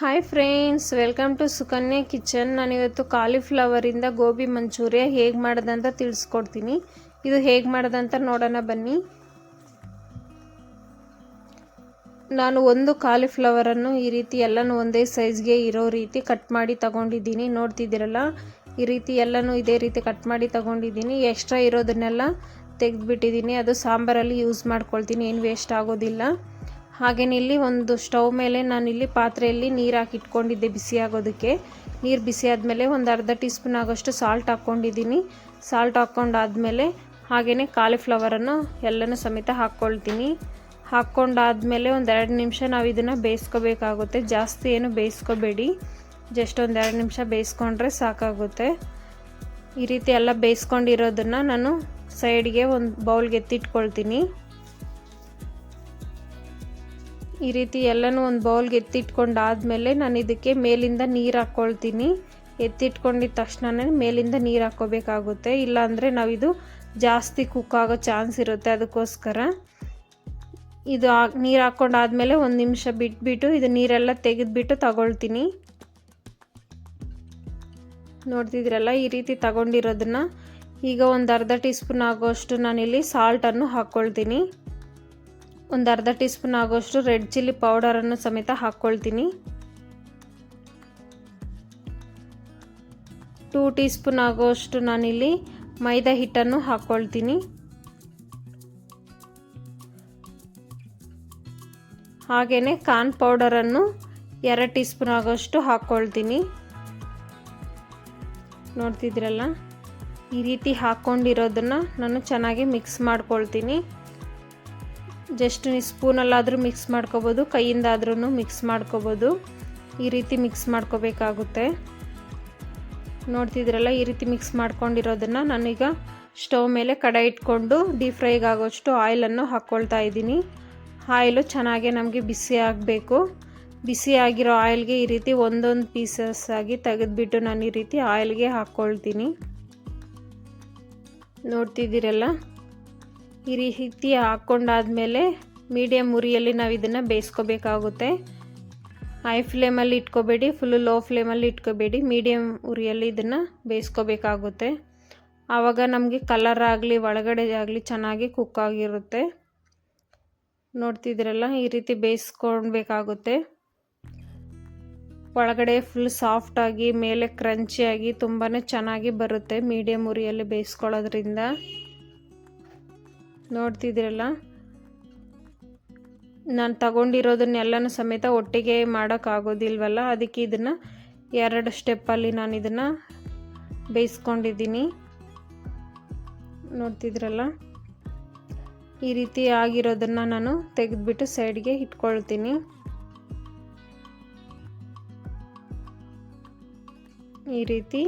Hi friends welcome to Sukanya kitchen ನಾನಿವತ್ತು ಕಾಲಿಫ್ಲವರಿಂದ ಗೋಬಿ ಮಂಚೂರಿಯ ಹೇಗೆ ಮಾಡೋದಂತ ತಿಳಿಸ್ಕೊಡ್ತೀನಿ. ಇದು ಹೇಗೆ ಮಾಡೋದಂತ ನೋಡೋಣ ಬನ್ನಿ. ನಾನು ಒಂದು ಕಾಲಿಫ್ಲವರನ್ನು ಈ ರೀತಿ ಎಲ್ಲನೂ ಒಂದೇ ಸೈಜ್ಗೆ ಇರೋ ರೀತಿ ಕಟ್ ಮಾಡಿ ತಗೊಂಡಿದ್ದೀನಿ. ನೋಡ್ತಿದ್ದೀರಲ್ಲ, ಈ ರೀತಿ ಎಲ್ಲನೂ ಇದೇ ರೀತಿ ಕಟ್ ಮಾಡಿ ತಗೊಂಡಿದ್ದೀನಿ. ಎಕ್ಸ್ಟ್ರಾ ಇರೋದನ್ನೆಲ್ಲ ತೆಗೆದುಬಿಟ್ಟಿದ್ದೀನಿ. ಅದು ಸಾಂಬಾರಲ್ಲಿ ಯೂಸ್ ಮಾಡ್ಕೊಳ್ತೀನಿ. ಏನು ವೇಸ್ಟ್ ಆಗೋದಿಲ್ಲ. ಹಾಗೆಯೇ ಇಲ್ಲಿ ಒಂದು ಸ್ಟವ್ ಮೇಲೆ ನಾನಿಲ್ಲಿ ಪಾತ್ರೆಯಲ್ಲಿ ನೀರು ಹಾಕಿ ಇಟ್ಕೊಂಡಿದ್ದೆ ಬಿಸಿ ಆಗೋದಕ್ಕೆ. ನೀರು ಬಿಸಿ ಆದಮೇಲೆ ಒಂದು ಅರ್ಧ ಟೀ ಸ್ಪೂನ್ ಆಗೋಷ್ಟು ಸಾಲ್ಟ್ ಹಾಕ್ಕೊಂಡಿದ್ದೀನಿ. ಸಾಲ್ಟ್ ಹಾಕ್ಕೊಂಡಾದ್ಮೇಲೆ ಹಾಗೆಯೇ ಕಾಲಿಫ್ಲವರನ್ನು ಎಲ್ಲನೂ ಸಮೇತ ಹಾಕ್ಕೊಳ್ತೀನಿ. ಹಾಕ್ಕೊಂಡಾದ್ಮೇಲೆ ಒಂದು ಎರಡು ನಿಮಿಷ ನಾವು ಇದನ್ನು ಬೇಯಿಸ್ಕೋಬೇಕಾಗುತ್ತೆ. ಜಾಸ್ತಿ ಏನು ಬೇಯಿಸ್ಕೋಬೇಡಿ. ಜಸ್ಟ್ ಒಂದು ಎರಡು ನಿಮಿಷ ಬೇಯಿಸ್ಕೊಂಡ್ರೆ ಸಾಕಾಗುತ್ತೆ. ಈ ರೀತಿ ಎಲ್ಲ ಬೇಯಿಸ್ಕೊಂಡಿರೋದನ್ನು ನಾನು ಸೈಡ್ಗೆ ಒಂದು ಬೌಲ್ಗೆ ಎತ್ತಿಟ್ಕೊಳ್ತೀನಿ. ಈ ರೀತಿ ಎಲ್ಲನೂ ಒಂದು ಬೌಲ್ಗೆ ಎತ್ತಿಟ್ಕೊಂಡಾದ್ಮೇಲೆ ನಾನು ಇದಕ್ಕೆ ಮೇಲಿಂದ ನೀರು ಹಾಕ್ಕೊಳ್ತೀನಿ ಎತ್ತಿಟ್ಕೊಂಡಿದ್ದ ತಕ್ಷಣವೇ ಮೇಲಿಂದ ನೀರು ಹಾಕ್ಕೋಬೇಕಾಗುತ್ತೆ ಇಲ್ಲಾಂದರೆ ನಾವಿದು ಜಾಸ್ತಿ ಕುಕ್ ಆಗೋ ಚಾನ್ಸ್ ಇರುತ್ತೆ ಅದಕ್ಕೋಸ್ಕರ. ಇದು ನೀರು ಹಾಕ್ಕೊಂಡಾದ್ಮೇಲೆ ಒಂದು ನಿಮಿಷ ಬಿಟ್ಬಿಟ್ಟು ಇದು ನೀರೆಲ್ಲ ತೆಗೆದುಬಿಟ್ಟು ತಗೊಳ್ತೀನಿ. ನೋಡ್ತಿದ್ರಲ್ಲ ಈ ರೀತಿ ತಗೊಂಡಿರೋದನ್ನ. ಈಗ ಒಂದು ಅರ್ಧ ಟೀ ಸ್ಪೂನ್ ಆಗೋಷ್ಟು ನಾನಿಲ್ಲಿ ಸಾಲ್ಟನ್ನು ಹಾಕ್ಕೊಳ್ತೀನಿ ಒಂದು ಅರ್ಧ ಟೀ ಸ್ಪೂನ್ ಆಗೋಷ್ಟು ರೆಡ್ ಚಿಲ್ಲಿ ಪೌಡರನ್ನು ಸಮೇತ ಹಾಕ್ಕೊಳ್ತೀನಿ ಟೂ ಟೀ ಸ್ಪೂನ್ ಆಗೋಷ್ಟು ನಾನಿಲ್ಲಿ ಮೈದಾ ಹಿಟ್ಟನ್ನು ಹಾಕ್ಕೊಳ್ತೀನಿ ಹಾಗೆಯೇ ಕಾರ್ನ್ ಪೌಡರನ್ನು ಎರಡು ಟೀ ಸ್ಪೂನ್ ಆಗೋಷ್ಟು ಹಾಕ್ಕೊಳ್ತೀನಿ ನೋಡ್ತಿದ್ರಲ್ಲ ಈ ರೀತಿ ಹಾಕ್ಕೊಂಡಿರೋದನ್ನು ನಾನು ಚೆನ್ನಾಗಿ ಮಿಕ್ಸ್ ಮಾಡ್ಕೊಳ್ತೀನಿ. ಜಸ್ಟ್ ನೀವು ಸ್ಪೂನಲ್ಲಾದರೂ ಮಿಕ್ಸ್ ಮಾಡ್ಕೋಬೋದು ಕೈಯಿಂದಾದ್ರೂ ಮಿಕ್ಸ್ ಮಾಡ್ಕೋಬೋದು. ಈ ರೀತಿ ಮಿಕ್ಸ್ ಮಾಡ್ಕೋಬೇಕಾಗುತ್ತೆ. ನೋಡ್ತಿದ್ರಲ್ಲ ಈ ರೀತಿ ಮಿಕ್ಸ್ ಮಾಡ್ಕೊಂಡಿರೋದನ್ನು ನಾನೀಗ ಸ್ಟವ್ ಮೇಲೆ ಕಡಾಯಿ ಇಟ್ಕೊಂಡು ಡೀಪ್ ಫ್ರೈಗೆ ಆಗೋಷ್ಟು ಆಯಿಲನ್ನು ಹಾಕ್ಕೊಳ್ತಾ ಇದ್ದೀನಿ. ಆಯಿಲು ಚೆನ್ನಾಗೆ ನಮಗೆ ಬಿಸಿ ಆಗಬೇಕು. ಬಿಸಿ ಆಗಿರೋ ಆಯಿಲ್ಗೆ ಈ ರೀತಿ ಒಂದೊಂದು ಪೀಸಸ್ ಆಗಿ ತೆಗೆದುಬಿಟ್ಟು ನಾನು ಈ ರೀತಿ ಆಯಿಲ್ಗೆ ಹಾಕ್ಕೊಳ್ತೀನಿ. ನೋಡ್ತಿದ್ದೀರಲ್ಲ ಈ ರೀತಿ ಹಾಕ್ಕೊಂಡಾದಮೇಲೆ ಮೀಡಿಯಮ್ ಉರಿಯಲ್ಲಿ ನಾವು ಇದನ್ನು ಬೇಯಿಸ್ಕೋಬೇಕಾಗುತ್ತೆ. ಹೈ ಫ್ಲೇಮಲ್ಲಿ ಇಟ್ಕೋಬೇಡಿ ಫುಲ್ಲು ಲೋ ಫ್ಲೇಮಲ್ಲಿ ಇಟ್ಕೋಬೇಡಿ ಮೀಡಿಯಮ್ ಉರಿಯಲ್ಲಿ ಇದನ್ನು ಬೇಯಿಸ್ಕೋಬೇಕಾಗುತ್ತೆ. ಆವಾಗ ನಮಗೆ ಕಲರ್ ಆಗಲಿ, ಒಳಗಡೆ ಆಗಲಿ ಚೆನ್ನಾಗಿ ಕುಕ್ ಆಗಿರುತ್ತೆ. ನೋಡ್ತಿದ್ರಲ್ಲ ಈ ರೀತಿ ಬೇಯಿಸ್ಕೊಳ್ಬೇಕಾಗುತ್ತೆ ಒಳಗಡೆ ಫುಲ್ ಸಾಫ್ಟಾಗಿ ಮೇಲೆ ಕ್ರಂಚಿಯಾಗಿ ತುಂಬಾ ಚೆನ್ನಾಗಿ ಬರುತ್ತೆ ಮೀಡಿಯಮ್ ಉರಿಯಲ್ಲಿ ಬೇಯಿಸ್ಕೊಳ್ಳೋದ್ರಿಂದ. ನೋಡ್ತಿದ್ದೀರಲ್ಲ? ನಾನು ತಗೊಂಡಿರೋದನ್ನೆಲ್ಲನೂ ಸಮೇತ ಒಟ್ಟಿಗೆ ಮಾಡೋಕ್ಕಾಗೋದಿಲ್ವಲ್ಲ? ಅದಕ್ಕೆ ಇದನ್ನು ಎರಡು ಸ್ಟೆಪ್ಪಲ್ಲಿ ನಾನು ಇದನ್ನು ಬೇಯಿಸ್ಕೊಂಡಿದ್ದೀನಿ. ನೋಡ್ತಿದ್ರಲ್ಲ ಈ ರೀತಿ ಆಗಿರೋದನ್ನು ನಾನು ತೆಗೆದುಬಿಟ್ಟು ಸೈಡ್ಗೆ ಇಟ್ಕೊಳ್ತೀನಿ. ಈ ರೀತಿ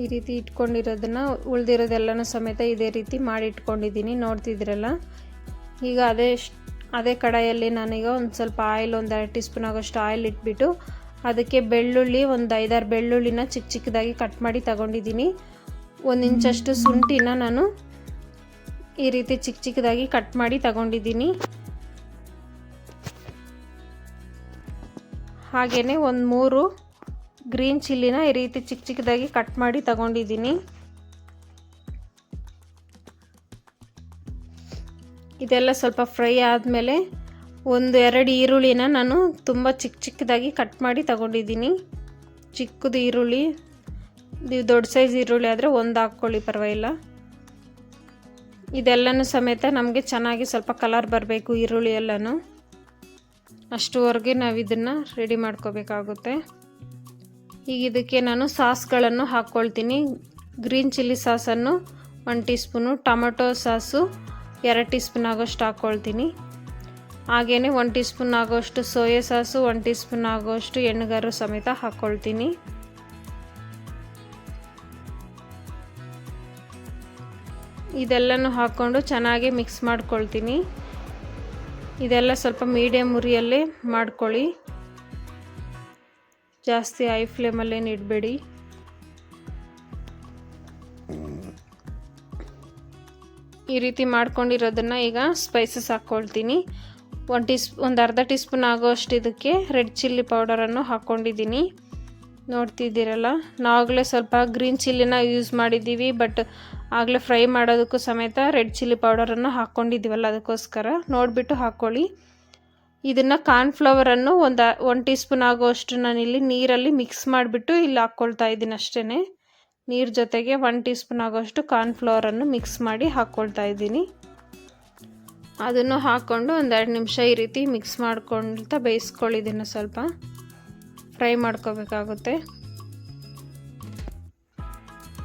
ಈ ರೀತಿ ಇಟ್ಕೊಂಡಿರೋದನ್ನ ಉಳಿದಿರೋದೆಲ್ಲನೂ ಸಮೇತ ಇದೇ ರೀತಿ ಮಾಡಿ ಇಟ್ಕೊಂಡಿದ್ದೀನಿ ನೋಡ್ತಿದ್ದೀರಲ್ಲ? ಈಗ ಅದೇ ಅದೇ ಕಡಾಯಲ್ಲಿ ನಾನೀಗ ಒಂದು ಸ್ವಲ್ಪ ಆಯಿಲ್, ಒಂದು ಎರಡು ಟೀ ಸ್ಪೂನ್ ಆಗೋಷ್ಟು ಆಯಿಲ್ ಇಟ್ಬಿಟ್ಟು ಅದಕ್ಕೆ ಬೆಳ್ಳುಳ್ಳಿ, ಒಂದು ಐದಾರು ಬೆಳ್ಳುಳ್ಳಿನ ಚಿಕ್ಕ ಚಿಕ್ಕದಾಗಿ ಕಟ್ ಮಾಡಿ ತಗೊಂಡಿದ್ದೀನಿ. ಒಂದು ಇಂಚಷ್ಟು ಶುಂಠಿನ ನಾನು ಈ ರೀತಿ ಚಿಕ್ಕ ಚಿಕ್ಕದಾಗಿ ಕಟ್ ಮಾಡಿ ತಗೊಂಡಿದ್ದೀನಿ. ಹಾಗೆಯೇ ಒಂದು ಮೂರು ಗ್ರೀನ್ ಚಿಲ್ಲಿನ ಈ ರೀತಿ ಚಿಕ್ಕ ಚಿಕ್ಕದಾಗಿ ಕಟ್ ಮಾಡಿ ತಗೊಂಡಿದ್ದೀನಿ. ಇದೆಲ್ಲ ಸ್ವಲ್ಪ ಫ್ರೈ ಆದಮೇಲೆ ಒಂದು ಎರಡು ಈರುಳ್ಳಿನ ನಾನು ತುಂಬ ಚಿಕ್ಕ ಚಿಕ್ಕದಾಗಿ ಕಟ್ ಮಾಡಿ ತಗೊಂಡಿದ್ದೀನಿ. ಚಿಕ್ಕದು ಈರುಳ್ಳಿ ನೀವು ದೊಡ್ಡ ಸೈಜ್ ಈರುಳ್ಳಿ ಆದರೆ ಒಂದು ಹಾಕ್ಕೊಳ್ಳಿ ಪರವಾಗಿಲ್ಲ. ಇದೆಲ್ಲನೂ ಸಮೇತ ನಮಗೆ ಚೆನ್ನಾಗಿ ಸ್ವಲ್ಪ ಕಲರ್ ಬರಬೇಕು ಈರುಳ್ಳಿ ಎಲ್ಲನೂ. ಅಷ್ಟುವರೆಗೆ ನಾವು ಇದನ್ನು ರೆಡಿ ಮಾಡ್ಕೋಬೇಕಾಗುತ್ತೆ. ಈಗ ಇದಕ್ಕೆ ನಾನು ಸಾಸ್ಗಳನ್ನು ಹಾಕ್ಕೊಳ್ತೀನಿ. ಗ್ರೀನ್ ಚಿಲ್ಲಿ ಸಾಸನ್ನು one teaspoon tomato sauce ಎರಡು ಟೀ ಸ್ಪೂನ್ ಆಗೋಷ್ಟು ಹಾಕ್ಕೊಳ್ತೀನಿ. ಹಾಗೆಯೇ ಒನ್ ಟೀ ಸ್ಪೂನ್ ಆಗೋಷ್ಟು soya sauce one teaspoon ಆಗೋಷ್ಟು ಎಣ್ಣೆಗಾರು ಸಮೇತ ಹಾಕ್ಕೊಳ್ತೀನಿ. ಇದೆಲ್ಲನೂ ಹಾಕ್ಕೊಂಡು ಚೆನ್ನಾಗಿ ಮಿಕ್ಸ್ ಮಾಡ್ಕೊಳ್ತೀನಿ. ಇದೆಲ್ಲ ಸ್ವಲ್ಪ ಮೀಡಿಯಮ್ ಉರಿಯಲ್ಲೇ ಮಾಡ್ಕೊಳ್ಳಿ. ಜಾಸ್ತಿ ಹೈ ಫ್ಲೇಮಲ್ಲೇನು ಇಡಬೇಡಿ. ಈ ರೀತಿ ಮಾಡ್ಕೊಂಡಿರೋದನ್ನು ಈಗ ಸ್ಪೈಸಸ್ ಹಾಕ್ಕೊಳ್ತೀನಿ ಒಂದು ಟೀ ಸ್ಪ್ ಒಂದು ಅರ್ಧ ಟೀ ಸ್ಪೂನ್ ಆಗೋಷ್ಟು ಇದಕ್ಕೆ ರೆಡ್ ಚಿಲ್ಲಿ ಪೌಡರನ್ನು ಹಾಕ್ಕೊಂಡಿದ್ದೀನಿ ನೋಡ್ತಿದ್ದೀರಲ್ಲ ನಾವಾಗಲೇ ಸ್ವಲ್ಪ ಗ್ರೀನ್ ಚಿಲ್ಲಿನ ಯೂಸ್ ಮಾಡಿದ್ದೀವಿ ಬಟ್ ಆಗಲೇ ಫ್ರೈ ಮಾಡೋದಕ್ಕೂ ಸಮೇತ ರೆಡ್ ಚಿಲ್ಲಿ ಪೌಡರನ್ನು ಹಾಕ್ಕೊಂಡಿದ್ದೀವಲ್ಲ ಅದಕ್ಕೋಸ್ಕರ. ನೋಡಿಬಿಟ್ಟು ಹಾಕ್ಕೊಳ್ಳಿ ಇದನ್ನು ಕಾರ್ನ್ಫ್ಲವರನ್ನು ಒಂದು ಒನ್ ಟೀ ಸ್ಪೂನ್ ಆಗೋಷ್ಟು ನಾನಿಲ್ಲಿ ನೀರಲ್ಲಿ ಮಿಕ್ಸ್ ಮಾಡಿಬಿಟ್ಟು ಇಲ್ಲಿ ಹಾಕ್ಕೊಳ್ತಾ ಇದ್ದೀನಿ ಅಷ್ಟೇ ನೀರು ಜೊತೆಗೆ ಒನ್ ಟೀ ಸ್ಪೂನ್ ಆಗೋಷ್ಟು ಕಾರ್ನ್ಫ್ಲವರನ್ನು ಮಿಕ್ಸ್ ಮಾಡಿ ಹಾಕ್ಕೊಳ್ತಾ ಇದ್ದೀನಿ. ಅದನ್ನು ಹಾಕ್ಕೊಂಡು ಒಂದೆರಡು ನಿಮಿಷ ಈ ರೀತಿ ಮಿಕ್ಸ್ ಮಾಡ್ಕೊಳ್ತಾ ಬೇಯಿಸ್ಕೊಳ್ಳಿದ್ದೀನಿ ಸ್ವಲ್ಪ. ಫ್ರೈ ಮಾಡ್ಕೋಬೇಕಾಗುತ್ತೆ.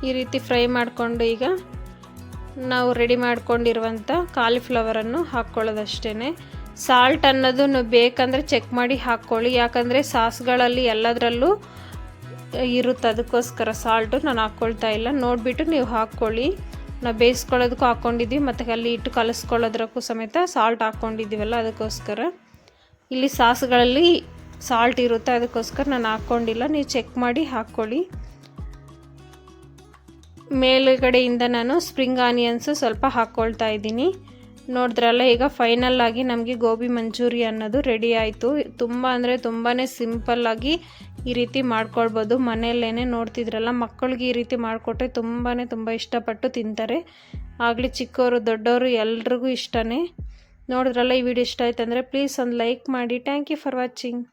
ಈ ರೀತಿ ಫ್ರೈ ಮಾಡಿಕೊಂಡು ಈಗ ನಾವು ರೆಡಿ ಮಾಡ್ಕೊಂಡಿರುವಂಥ ಕಾಲಿಫ್ಲವರನ್ನು ಹಾಕ್ಕೊಳ್ಳೋದಷ್ಟೇ ಸಾಲ್ಟ್ ಅನ್ನೋದನ್ನು ಬೇಕಂದರೆ ಚೆಕ್ ಮಾಡಿ ಹಾಕ್ಕೊಳ್ಳಿ. ಯಾಕಂದರೆ ಸಾಸ್ಗಳಲ್ಲಿ ಎಲ್ಲದರಲ್ಲೂ ಇರುತ್ತೆ ಅದಕ್ಕೋಸ್ಕರ ಸಾಲ್ಟು. ನಾನು ಹಾಕ್ಕೊಳ್ತಾ ಇಲ್ಲ. ನೋಡಿಬಿಟ್ಟು ನೀವು ಹಾಕ್ಕೊಳ್ಳಿ. ನಾವು ಬೇಯಿಸ್ಕೊಳ್ಳೋದಕ್ಕೂ ಹಾಕ್ಕೊಂಡಿದ್ವಿ ಮತ್ತು ಅಲ್ಲಿ ಇಟ್ಟು ಕಲಿಸ್ಕೊಳ್ಳೋದ್ರಕ್ಕೂ ಸಮೇತ ಸಾಲ್ಟ್ ಹಾಕ್ಕೊಂಡಿದ್ದೀವಲ್ಲ ಅದಕ್ಕೋಸ್ಕರ. ಇಲ್ಲಿ ಸಾಸ್ಗಳಲ್ಲಿ ಸಾಲ್ಟ್ ಇರುತ್ತೆ. ಅದಕ್ಕೋಸ್ಕರ ನಾನು ಹಾಕ್ಕೊಂಡಿಲ್ಲ. ನೀವು ಚೆಕ್ ಮಾಡಿ ಹಾಕ್ಕೊಳ್ಳಿ. ಮೇಲುಗಡೆಯಿಂದ ನಾನು ಸ್ಪ್ರಿಂಗ್ ಆನಿಯನ್ಸು ಸ್ವಲ್ಪ ಹಾಕ್ಕೊಳ್ತಾ ಇದ್ದೀನಿ. ನೋಡಿದ್ರಲ್ಲ, ಈಗ ಫೈನಲ್ ಆಗಿ ನಮಗೆ ಗೋಬಿ ಮಂಚೂರಿ ಅನ್ನೋದು ರೆಡಿ ಆಯಿತು. ತುಂಬ ಅಂದರೆ ತುಂಬಾ ಸಿಂಪಲ್ಲಾಗಿ ಈ ರೀತಿ ಮಾಡ್ಕೊಳ್ಬೋದು. ಮನೆಯಲ್ಲೇ ನೋಡ್ತಿದ್ರಲ್ಲ, ಮಕ್ಕಳಿಗೆ ಈ ರೀತಿ ಮಾಡಿಕೊಟ್ರೆ ತುಂಬಾ ತುಂಬ ಇಷ್ಟಪಟ್ಟು ತಿಂತಾರೆ. ಆಗಲಿ ಚಿಕ್ಕವರು ದೊಡ್ಡವರು ಎಲ್ರಿಗೂ ಇಷ್ಟನೇ. ನೋಡಿದ್ರಲ್ಲ, ಈ ವಿಡಿಯೋ ಇಷ್ಟ ಆಯ್ತು ಅಂದರೆ ಪ್ಲೀಸ್ ಒಂದು ಲೈಕ್ ಮಾಡಿ. Thank you for watching